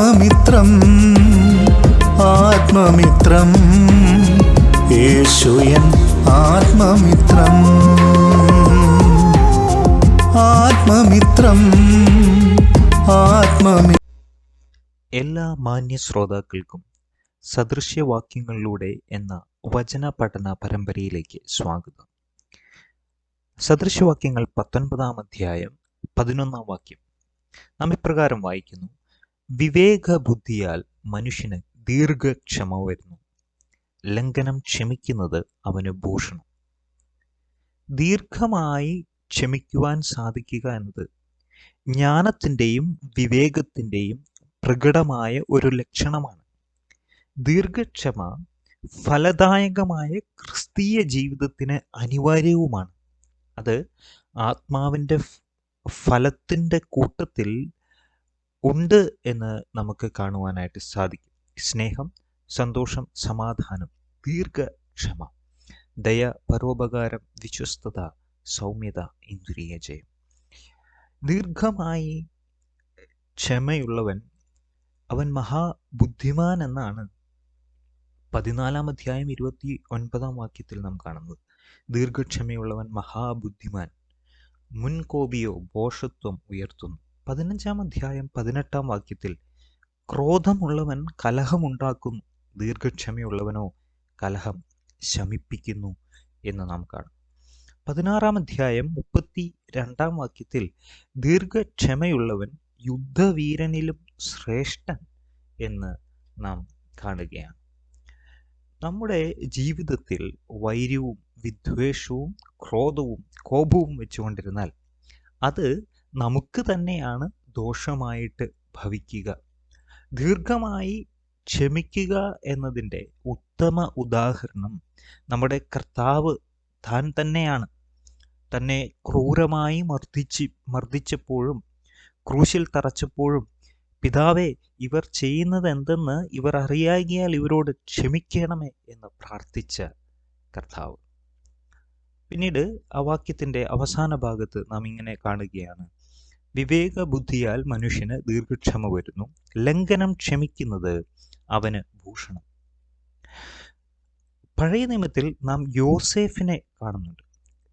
ആത്മമിത്രം ആത്മമിത്രം. യേശുയൻ ആത്മമിത്രം. ആത്മമിത്രം ആത്മമി എല്ലാ മാന്യ ശ്രോതാക്കൾക്കും സദൃശ്യവാക്യങ്ങളിലൂടെ എന്ന വചന പഠന പരമ്പരയിലേക്ക് സ്വാഗതം. സദൃശ്യവാക്യങ്ങൾ പത്തൊൻപതാം അധ്യായം പതിനൊന്നാം വാക്യം നാം ഇപ്രകാരം വായിക്കുന്നു. വിവേക ബുദ്ധിയാൽ മനുഷ്യന് ദീർഘക്ഷമ വരുന്നു. ലംഘനം ക്ഷമിക്കുന്നത് അവന് ഭൂഷണം. ദീർഘമായി ക്ഷമിക്കുവാൻ സാധിക്കുക എന്നത് ജ്ഞാനത്തിന്റെയും വിവേകത്തിന്റെയും പ്രകടമായ ഒരു ലക്ഷണമാണ്. ദീർഘക്ഷമ ഫലദായകമായ ക്രിസ്തീയ ജീവിതത്തിന് അനിവാര്യവുമാണ്. അത് ആത്മാവിന്റെ ഫലത്തിന്റെ കൂട്ടത്തിൽ ഉണ്ട് എന്ന് നമുക്ക് കാണുവാനായിട്ട് സാധിക്കും. സ്നേഹം സന്തോഷം സമാധാനം ദീർഘക്ഷമ ദയ പരോപകാരം വിശ്വസ്തത സൗമ്യത ഇന്ദ്രിയ ജയം. ദീർഘമായി ക്ഷമയുള്ളവൻ അവൻ മഹാബുദ്ധിമാൻ എന്നാണ് പതിനാലാം അധ്യായം ഇരുപത്തി ഒൻപതാം വാക്യത്തിൽ നാം കാണുന്നത്. ദീർഘക്ഷമയുള്ളവൻ മഹാബുദ്ധിമാൻ മുൻകോപിയോ ബോഷത്വം ഉയർത്തുന്നു. പതിനഞ്ചാം അധ്യായം പതിനെട്ടാം വാക്യത്തിൽ ക്രോധമുള്ളവൻ കലഹമുണ്ടാക്കുന്നു ദീർഘക്ഷമയുള്ളവനോ കലഹം ശമിപ്പിക്കുന്നു എന്ന് നാം കാണും. പതിനാറാം അധ്യായം മുപ്പത്തി രണ്ടാം വാക്യത്തിൽ ദീർഘക്ഷമയുള്ളവൻ യുദ്ധവീരനിലും ശ്രേഷ്ഠൻ എന്ന് നാം കാണുകയാണ്. നമ്മുടെ ജീവിതത്തിൽ വൈര്യവും വിദ്വേഷവും ക്രോധവും കോപവും വെച്ചുകൊണ്ടിരുന്നാൽ അത് നമുക്ക് തന്നെയാണ് ദോഷമായിട്ട് ഭവിക്കുക. ദീർഘമായി ക്ഷമിക്കുക എന്നതിന്റെ ഉത്തമ ഉദാഹരണം നമ്മുടെ കർത്താവ് താൻ തന്നെയാണ്. തന്നെ ക്രൂരമായി മർദ്ദിച്ച് മർദ്ദിച്ചപ്പോഴും ക്രൂശിൽ തറച്ചപ്പോഴും പിതാവെ ഇവർ ചെയ്യുന്നത് എന്തെന്ന് ഇവർ അറിയാകിയാൽ ഇവരോട് ക്ഷമിക്കണമേ എന്ന് പ്രാർത്ഥിച്ച കർത്താവ്. പിന്നീട് ആ വാക്യത്തിന്റെ അവസാന ഭാഗത്ത് നാം ഇങ്ങനെ കാണുകയാണ്. വിവേക ബുദ്ധിയാൽ മനുഷ്യന് ദീർഘക്ഷമ വരുന്നു. ലംഘനം ക്ഷമിക്കുന്നത് അവന് ഭൂഷണം. പഴയ നിയമത്തിൽ നാം യോസേഫിനെ കാണുന്നുണ്ട്.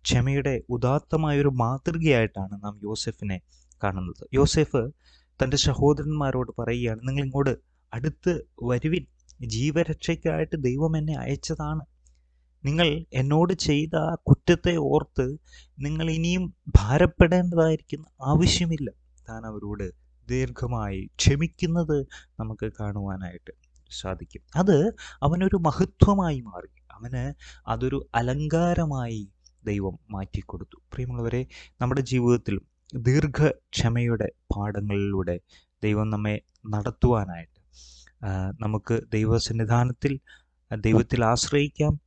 ക്ഷമയുടെ ഉദാത്തമായൊരു മാതൃകയായിട്ടാണ് നാം യോസെഫിനെ കാണുന്നത്. യോസെഫ് തന്റെ സഹോദരന്മാരോട് പറയുകയാണ് നിങ്ങൾ ഇങ്ങോട്ട് അടുത്ത് വരുവിൻ. ജീവരക്ഷയ്ക്കായിട്ട് ദൈവം എന്നെ അയച്ചതാണ്. നിങ്ങൾ എന്നോട് ചെയ്ത ആ കുറ്റത്തെ ഓർത്ത് നിങ്ങൾ ഇനിയും ഭാരപ്പെടേണ്ടതായിരിക്കുന്ന ആവശ്യമില്ല. താൻ അവരോട് ദീർഘമായി ക്ഷമിക്കുന്നത് നമുക്ക് കാണുവാനായിട്ട് സാധിക്കും. അത് അവനൊരു മഹത്വമായി മാറി. അവന് അതൊരു അലങ്കാരമായി ദൈവം മാറ്റിക്കൊടുത്തു. പ്രിയമുള്ളവരെ നമ്മുടെ ജീവിതത്തിൽ ദീർഘക്ഷമയുടെ പാഠങ്ങളിലൂടെ ദൈവം നമ്മെ നടത്തുവാനായിട്ട് നമുക്ക് ദൈവസന്നിധാനത്തിൽ ദൈവത്തിൽ ആശ്രയിക്കാം.